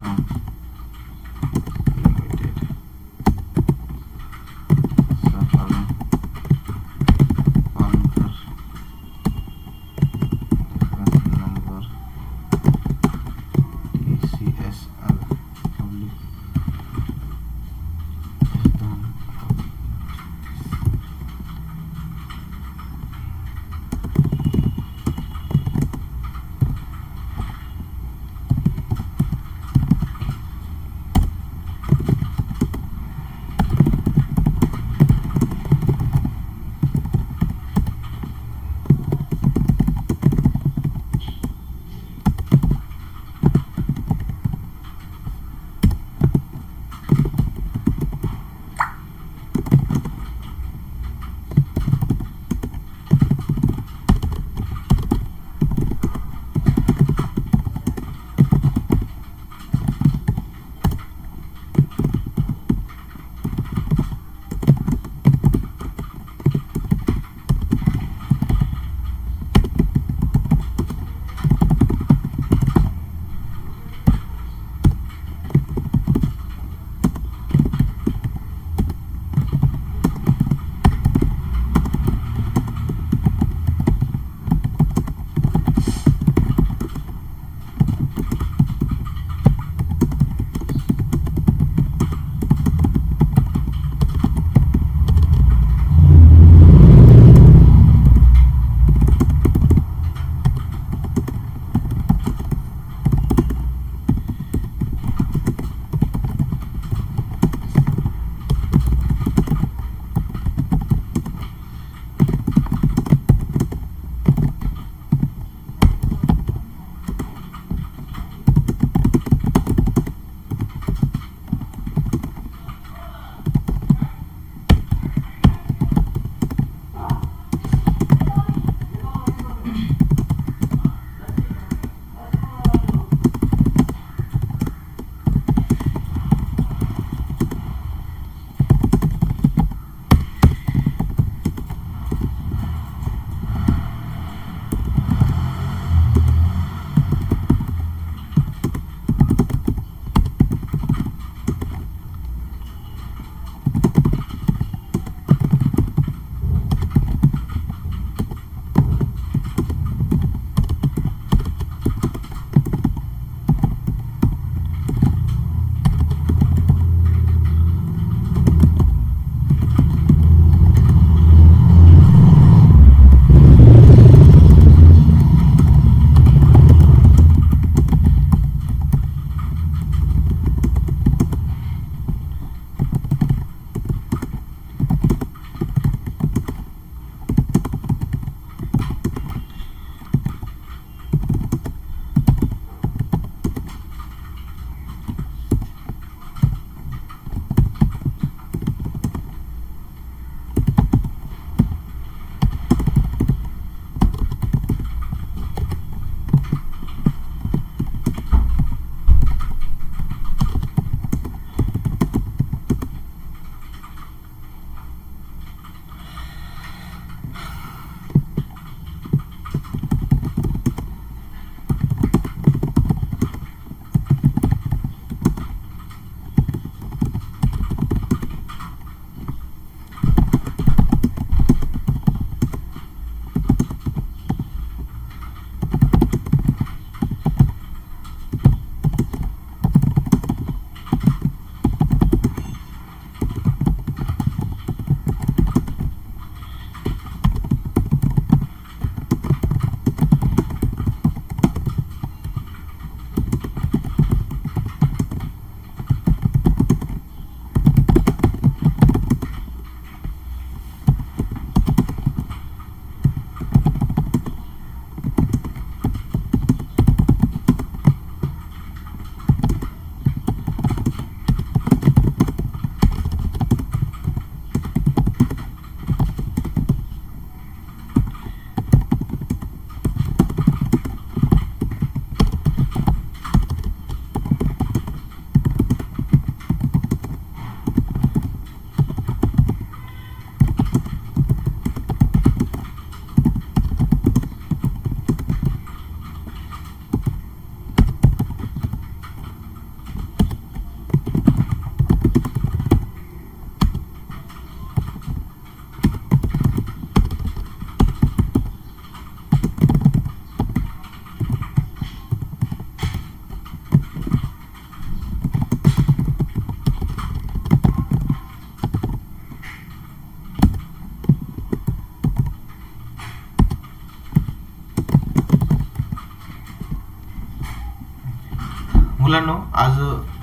Mm-hmm.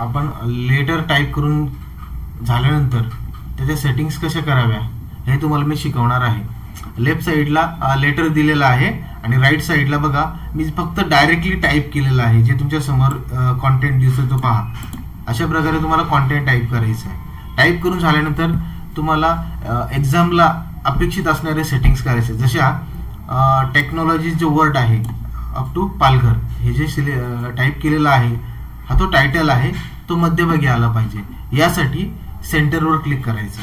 आपण letter type करून झाल्यानंतर त्याच्या सेटिंग्स कशा कराव्या हे तुम्हाला मी शिकवणार आहे. लेफ्ट साईडला लेटर दिलेला आहे आणि राईट साईडला बघा मी फक्त डायरेक्टली टाईप केलेलं आहे जे तुमच्यासमोर कॉन्टेंट दिसतो तो पहा. अशा प्रकारे तुम्हाला कॉन्टेंट टाईप करायचं आहे. टाईप करून झाल्यानंतर तुम्हाला एक्झामला अपेक्षित असणारे सेटिंग्स करायचे जशा टेक्नॉलॉजी वर्ड आहे अप टू पालघर. हे जे सिले टाईप केलेलं आहे हा तो टायटल आहे तो मध्यभागी आला पाहिजे. यासाठी सेंटरवर क्लिक करायचं.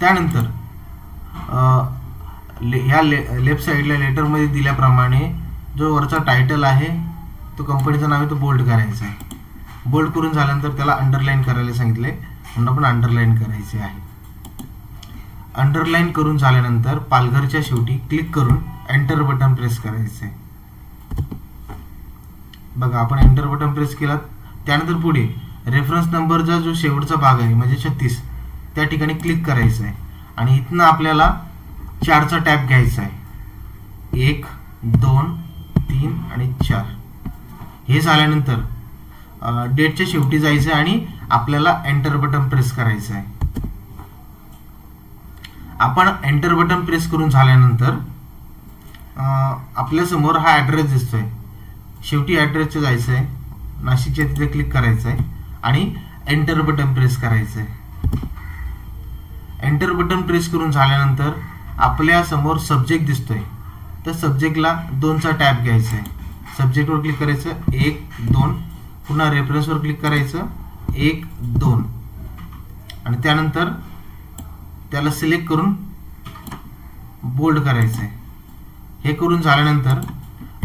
त्यानंतर ले ह्या ले लेफ्ट साईडला लेटरमध्ये दिल्याप्रमाणे जो वरचा टायटल आहे तो कंपनीचं नाव आहे तो बोल्ड करायचा आहे. बोल्ड करून झाल्यानंतर त्याला अंडरलाईन करायला सांगितले म्हणून आपण अंडरलाईन करायचे आहे. अंडरलाईन करून झाल्यानंतर पालघरच्या शेवटी क्लिक करून एंटर बटन प्रेस करायचे बघा आपण एंटर बटन प्रेस केलात. त्यानंतर पुढे रेफरन्स नंबरचा जो शेवटचा भाग आहे म्हणजे छत्तीस त्या ठिकाणी क्लिक करायचं आहे. आणि इथनं आपल्याला चारचा टॅप घ्यायचा आहे. एक दोन तीन आणि चार. हे झाल्यानंतर डेटच्या शेवटी जायचं आहे आणि आपल्याला एंटर बटन प्रेस करायचं आहे. आपण एंटर बटन प्रेस करून झाल्यानंतर आपल्यासमोर हा ॲड्रेस दिसतोय. शेवटी ॲड्रेसचं जायचं आहे नाशिकच्या तिथे क्लिक करायचं आहे आणि एंटर बटन प्रेस करायचं आहे एंटर बटन प्रेस करून झाल्यानंतर आपल्यासमोर सब्जेक्ट सब्जेक्ट दिसतोय. तर सब्जेक्टला दोनचा टॅप घ्यायचा आहे सब्जेक्टवर क्लिक करायचं. एक दोन. पुन्हा रेफरन्सवर क्लिक करायचं. एक दोन. आणि त्यानंतर त्याला सिलेक्ट करून बोल्ड करायचं आहे हे करून झाल्यानंतर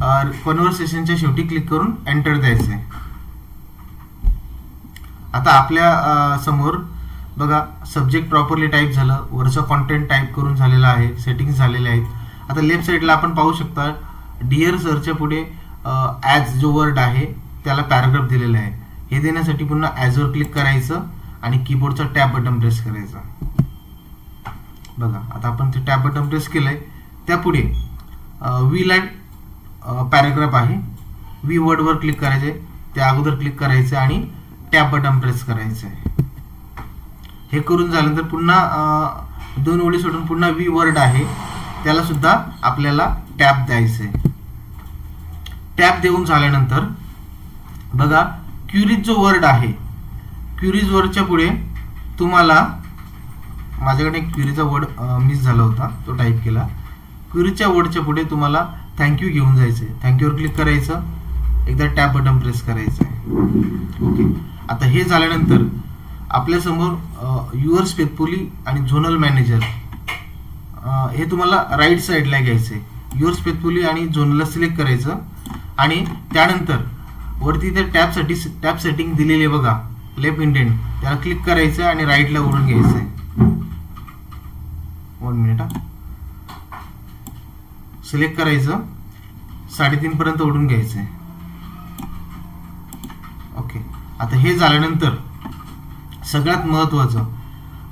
कन्व्हर्सेशनच्या शेवटी क्लिक करून एंटर द्यायचं. आहे आता आपल्यासमोर बघा सब्जेक्ट प्रॉपरली टाईप झालं वरचं कॉन्टेंट टाईप करून झालेलं आहे सेटिंग्स झालेले आहेत. आता लेफ्ट साईडला आपण पाहू शकता डिअर सरच्या पुढे ॲज जो वर्ड आहे त्याला पॅराग्राफ दिलेला आहे. हे देण्यासाठी पुन्हा ॲजवर क्लिक करायचं आणि कीबोर्डचा टॅब बटन प्रेस करायचा. बघा आता आपण ते टॅब बटन प्रेस केलं आहे त्यापुढे वी लाइट पॅराग्राफ आहे. वी वर्डवर क्लिक करायचे त्या अगोदर क्लिक करायचं आणि टॅप बटन प्रेस करायचं आहे हे करून झाल्यानंतर पुन्हा दोन ओळी सोडून पुन्हा वी वर्ड आहे. त्याला सुद्धा आपल्याला टॅप द्यायचं आहे टॅप देऊन झाल्यानंतर बघा क्युरीज जो वर्ड आहे क्युरीज वर्डच्या पुढे तुम्हाला माझ्याकडे एक क्युरीचा वर्ड मिस झाला होता. तो टाईप केला. क्युरीच्या वर्डच्या पुढे तुम्हाला थँक्यू घेऊन जायचं आहे थँक्यूवर क्लिक करायचं. एकदा टॅप बटन प्रेस करायचं आहे ओके आता हे झाल्यानंतर आपल्यासमोर युअर्स फेथफुली आणि झोनल मॅनेजर हे तुम्हाला राईट साईडला घ्यायचं आहे युअर्स फेथफुली आणि झोनला सिलेक्ट करायचं. आणि त्यानंतर वरती त्या टॅपसाठी टॅप सेटिंग दिलेली आहे बघा. लेफ्ट इंडेंट त्याला क्लिक करायचं आणि राईटला ओढून घ्यायचं आहे वन मिनिट हा. सिलेक्ट करायचं. साडेतीनपर्यंत ओढून घ्यायचं आहे ओके आता हे झाल्यानंतर सगळ्यात महत्त्वाचं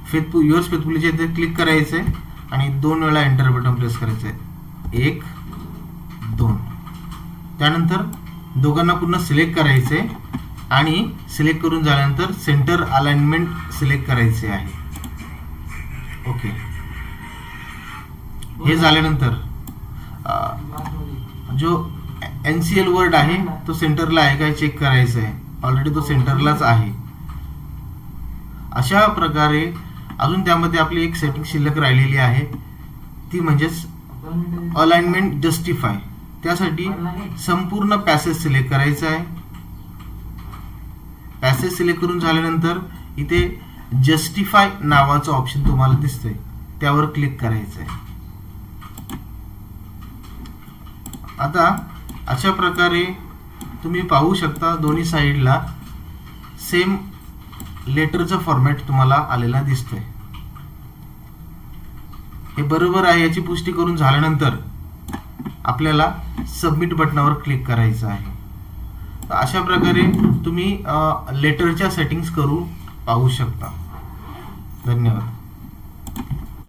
फेथपू युअर्स फेथपुलीच्या इथे क्लिक करायचं आहे आणि दोन वेळा एंटर बटन प्रेस करायचं आहे एक दोन. त्यानंतर दोघांना पुन्हा सिलेक्ट करायचं आहे आणि सिलेक्ट करून झाल्यानंतर सेंटर अलाइनमेंट सिलेक्ट करायचे आहे. ओके हे झाल्यानंतर जो एन सी एल वर्ड आहे तो सेंटरला आहे काय चेक करायचं आहे ऑलरेडी तो सेंटरलाच आहे. अशा प्रकारे अजून त्यामध्ये आपली एक सेटिंग शिल्लक राहिलेली आहे. ती म्हणजेच अलाइनमेंट जस्टिफाय त्यासाठी संपूर्ण पॅसेज सिलेक्ट करायचा आहे. पॅसेज सिलेक्ट करून झाल्यानंतर इथे जस्टिफाय नावाचं ऑप्शन तुम्हाला दिसतंय. त्यावर क्लिक करायचं आहे आता अशा प्रकारे तुम्ही पाहू शकता दोन्ही साईडला सेम लेटरचा फॉर्मॅट तुम्हाला आलेला दिसतोय. हे बरोबर आहे याची पुष्टी करून झाल्यानंतर आपल्याला सबमिट बटनावर क्लिक करायचं आहे. तर अशा प्रकारे तुम्ही लेटरच्या सेटिंग्स करू पाहू शकता. धन्यवाद.